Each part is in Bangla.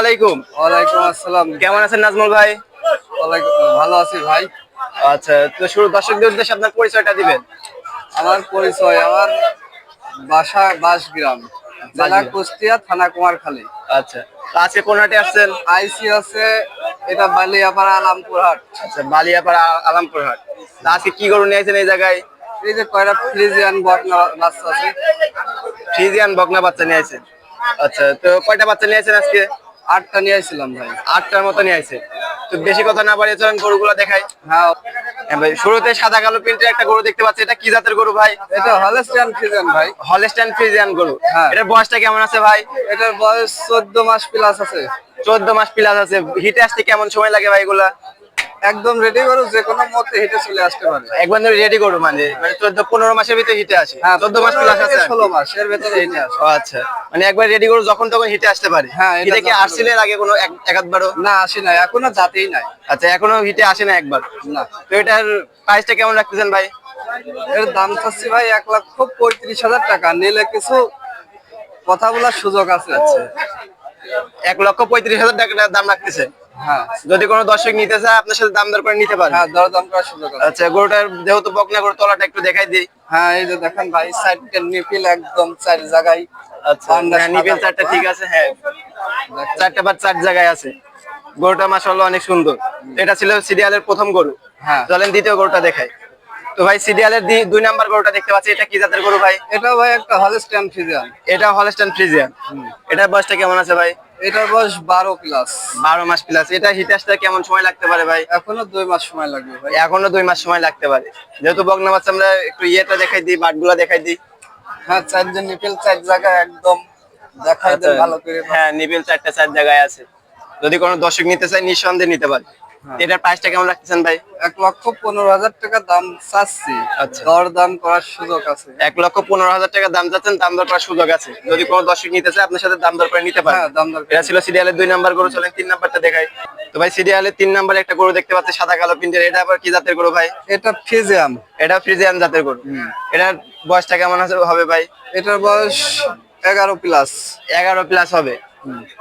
আলাইকুম। ওয়ালাইকুম আসসালাম। কেমন আছেন নাজমুল ভাই? ভালো আছি ভাই। আচ্ছা তো শুরু দর্শকদের উদ্দেশ্যে আপনার পরিচয়টা দিবেন। আমার পরিচয় আমার বাসা বাসগ্রাম জেলা। কুষ্টিয়া থানা কুমারখালী। আচ্ছা আজকে কোন হাটে আসছেন? আইসি আছে এটা বালিয়াপাড়া আলামপুরহাট আচ্ছা বালিয়াপাড়া আলামপুর হাট। আজকে কি গরু নিয়েছেন এই জায়গায়? এই যে কয়টা ফ্রিজিয়ান বকনা বাচ্চা আছে। ফ্রিজিয়ান বকনা বাচ্চা নিয়েছেন আচ্ছা তো কয়টা বাচ্চা নিয়েছেন আজকে? আটটা নিয়ে আসছিলাম ভাই। আটটার মতো নিয়ে আসছে তো বেশি কথা না বাড়িয়ে চলেন গরুগুলো দেখাই। হ্যাঁ। হ্যাঁ ভাই শুরুতে সাদা কালো প্রিন্টের একটা গরু দেখতে পাচ্ছি। এটা কি জাতের গরু ভাই? এটা হলস্টাইন ফ্রিজিয়ান ভাই। হলস্টাইন ফ্রিজিয়ান গরু। হ্যাঁ। এটার বয়সটা কেমন আছে ভাই? এটার বয়স চোদ্দ মাস প্লাস আছে। চোদ্দ মাস প্লাস আছে। হিটে আসতে কেমন সময় লাগে ভাই এগুলা? একদম রেডি করো যে কোনো মতে হেঁটে চলে আসতে পারে। একবার রেডি করু মানে মানে চোদ্দ পনেরো মাসের ভিতরে হিটে আসে। হ্যাঁ চোদ্দ মাস প্লাস আছে। ষোলো মাস এর ভেতরে হেঁটে আসে। আচ্ছা মানে একবার রেডি করু যখন তখন হিটে আসতে পারে। হ্যাঁ, এটা কি যখন- আসছিলেন আগে কোনো এক- একাধবারও না আসি না এখনও জাতেই নাই। আচ্ছা এখনও হিটে আসে না একবার? না। তো এটার প্রাইসটা কেমন রাখতেছেন ভাই? এর দাম চাচ্ছি ভাই এক লক্ষ পঁয়ত্রিশ হাজার টাকা নিলে কিছু কথা বলার সুযোগ আছে। এক লক্ষ পঁয়ত্রিশ হাজার টাকা দাম রাখতেছে। হ্যাঁ। যদি কোনো দর্শক নিতে চায় আপনার সাথে দাম দর করে নিতে পারে হ্যাঁ দরদাম করার সুযোগ আছে। আচ্ছা গরুটার যেহেতু বকনা গরু তলাটা একটু দেখাই দিই। হ্যাঁ এই যে দেখেন ভাই সাইডটা নিপিল একদম চার জায়গায়। আচ্ছা হ্যাঁ, নিবেল চারটা ঠিক আছে হ্যাঁ। চারটা বা চার জায়গায় আছে। গরুটা মাসাল্লাহ অনেক সুন্দর। এটা ছিল সিরিয়ালের প্রথম গরু। হ্যাঁ। চলেন দ্বিতীয় গরুটা দেখাই। তো ভাই সিরিয়ালের দুই নাম্বার গরুটা দেখতে পাচ্ছি। এটা কি জাতের গরু ভাই? এটাও ভাই একটা হলস্টিয়ান ফিজিয়ান এটা হলস্টাইন ফ্রিজিয়ান। এটার বয়সটা কেমন আছে ভাই? এটার বয়স বারো প্লাস বারো মাস প্লাস এটা হিট আসতে কেমন সময় লাগতে পারে ভাই? এখনও দুই মাস সময় লাগবে ভাই। এখনও দুই মাস সময় লাগতে পারে। যেহেতু বগনা বাচ্চা আমরা একটু ইয়েটা দেখাই দিই বাটগুলা দেখাই দিই। হ্যাঁ চারজন নিপিল চার জায়গায় একদম দেখাই দেন আচ্ছা, ভালো করে। হ্যাঁ নিপিল চারটা চার জায়গায় আছে। যদি কোনো দর্শক নিতে চাই নিঃসন্দেহে নিতে পারে। এটার প্রাইসটা কেমন রাখতেছেন ভাই? এক লক্ষ পনেরো হাজার টাকা দাম চাচ্ছি। আচ্ছা। দর দাম করার সুযোগ আছে। এক লক্ষ পনেরো হাজার টাকা দাম যাচ্ছেন দাম দর করার সুযোগ আছে। যদি কোনো দর্শক নিতে চায় আপনার সাথে দাম দর করে নিতে পারে হ্যাঁ দাম দর এটা ছিল সিরিয়ালের দুই নাম্বার গরু চলেন তিন নাম্বারটা দেখাই। তো ভাই সিরিয়ালের তিন নাম্বারে একটা গরু দেখতে পাচ্ছি সাদা কালো প্রিন্টের। এটা আবার কি জাতের গরু ভাই? এটা ফিজিয়াম এটা ফ্রিজিয়ান জাতের গরু। এটার বয়সটা কেমন আছে হবে ভাই? এটার বয়স এগারো প্লাস এগারো প্লাস হবে।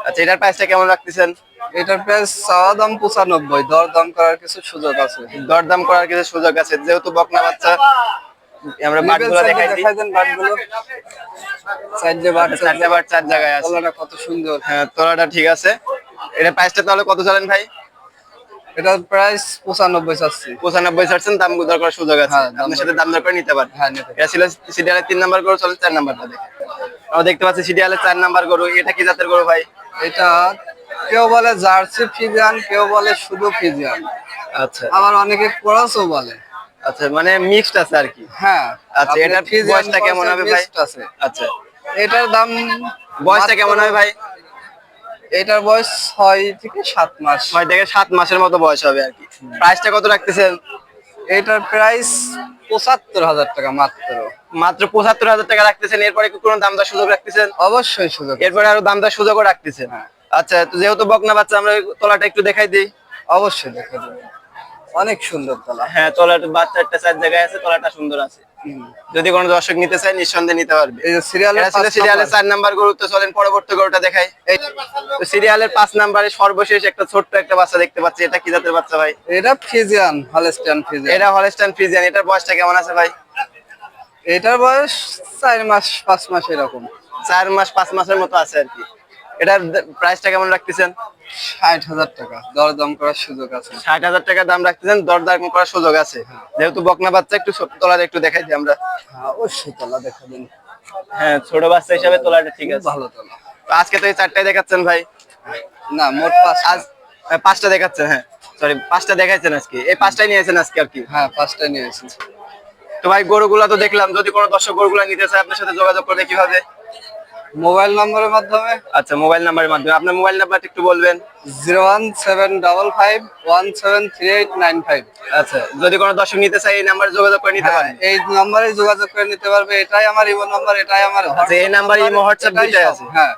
আচ্ছা এটার প্রাইসটা কেমন রাখতেছেন? এটার প্রাইস চাওয়া দাম পঁচানব্বই দর দাম করার কিছু সুযোগ আছে। দরদাম করার কিছু সুযোগ আছে যেহেতু বকনা বাচ্চা আমরা বাটগুলো দেখাই দেখাই দেন বাটগুলো সাইডে বাট আচ্ছা, চারটে বাট চার জায়গায় আছে। তলাটা কত সুন্দর। হ্যাঁ তোলাটা ঠিক আছে। এটা প্রাইসটা তাহলে কত চলেন ভাই? এটার প্রাইস পঁচানব্বই চাচ্ছি। পঁচানব্বই পার্সেন্ট দাম দর করার সুযোগ আছে। হ্যাঁ, আপনার সাথে দাম দর করে নিতে পারেন। হ্যাঁ এটা ছিল সিরিয়ালের তিন নাম্বার গরু চলে চার নাম্বারটা দেখে। দেখতে পাচ্ছি সিরিয়ালের চার নাম্বার গরু। এটা কি জাতের গরু ভাই? এটা কেউ বলে জার্সি ফিজিয়ান কেউ বলে শুধু ফিজিয়ান। আচ্ছা। আবার অনেকে ক্রসও বলে। আচ্ছা মানে মিক্সড আছে আর কি? হ্যাঁ। আচ্ছা, এটার বয়সটা কেমন হবে ভাই? আছে। আচ্ছা। এটার দাম বয়সটা কেমন হবে ভাই? এটার বয়স ছয় থেকে সাত মাস। ছয় থেকে সাত মাসের মতো বয়স হবে আর কি। প্রাইসটা কত রাখতেছেন? এটার প্রাইস পঁচাত্তর হাজার টাকা মাত্র। মাত্র পঁচাত্তর হাজার টাকা রাখতেছেন এরপরে কি কোনো দাম সুযোগ রাখতেছেন? অবশ্যই সুযোগ এরপরে আরও দাম দর সুযোগও রাখতেছেন। হ্যাঁ। আচ্ছা যেহেতু বকনা বাচ্চা আমরা তলাটা একটু দেখাই দিই। অবশ্যই দেখাই দিই। অনেক সুন্দর তলা। হ্যাঁ তলাটা একটা চার জায়গায় আছে তলাটা সুন্দর আছে। যদি কোনো দর্শক নিতে চায় নিঃসন্দেহে নিতে পারবে। এই যে সিরিয়ালের চার নাম্বার গরু তো চলেন পরবর্তী গরুটা দেখাই। এই তো সিরিয়ালের পাঁচ নাম্বারে সর্বশেষ একটা ছোট্ট একটা বাচ্চা দেখতে পাচ্ছি। এটা কি জাতের বাচ্চা ভাই? এটা ফিজিয়ান হলস্টিয়ান ফিজিয়ান এটা হলস্টাইন ফিজিয়ান এটার বয়সটা কেমন আছে ভাই? এটার বয়স চার মাস পাঁচ মাস এরকম। চার মাস পাঁচ মাসের মতো আছে আর কি। এটার প্রাইসটা কেমন রাখতেছেন? ষাট হাজার টাকা। দরদাম করার সুযোগ আছে। ষাট হাজার টাকা দাম রাখতেছেন দরদাম করার সুযোগ আছে। যেহেতু বকনা বাচ্চা একটু ছোট তলার একটু দেখাই দিই আমরা। হ্যাঁ, অবশ্যই তলা দেখা দিন। হ্যাঁ ছোট বাচ্চা হিসাবে তোলাটা ঠিক আছে। ভালো তলা। তো আজকে তো এই চারটায় দেখাচ্ছেন ভাই। না মোট পাঁচ আজ পাঁচটা দেখাচ্ছেন হ্যাঁ। সরি পাঁচটা দেখাইছেন আজকে। এই পাঁচটাই নিয়েছেন আজকে আর কি। হ্যাঁ পাঁচটা নিয়ে এসেছি তো ভাই গরুগুলা তো দেখলাম। যদি কোনো দর্শক গরুগুলা নিতে চায় আপনার সাথে যোগাযোগ করবে কীভাবে? মোবাইল নম্বরের মাধ্যমে। আচ্ছা মোবাইল নাম্বারের মাধ্যমে। আপনার মোবাইল নাম্বারটা একটু বলবেন। Zero one seven double five one seven three eight nine five. আচ্ছা যদি কোনো দর্শক নিতে চায় এই নাম্বারে যোগাযোগ করে নিতে পারেন। এই নম্বরে যোগাযোগ করে নিতে পারবে। এটাই আমার ইমো নাম্বার এটাই আমার আচ্ছা এই নাম্বার ইমো হোয়াটসঅ্যাপ দুইটাই আছে? হ্যাঁ।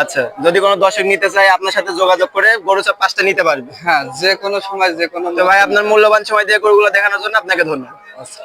আচ্ছা যদি কোনো দর্শক নিতে চায় আপনার সাথে যোগাযোগ করে গরু চাপ পাঁচটা নিতে পারবে। হ্যাঁ যে কোনো সময় যে কোনো ভাই আপনার মূল্যবান সময় দিয়ে গরুগুলো দেখানোর জন্য আপনাকে ধন্যবাদ। আচ্ছা।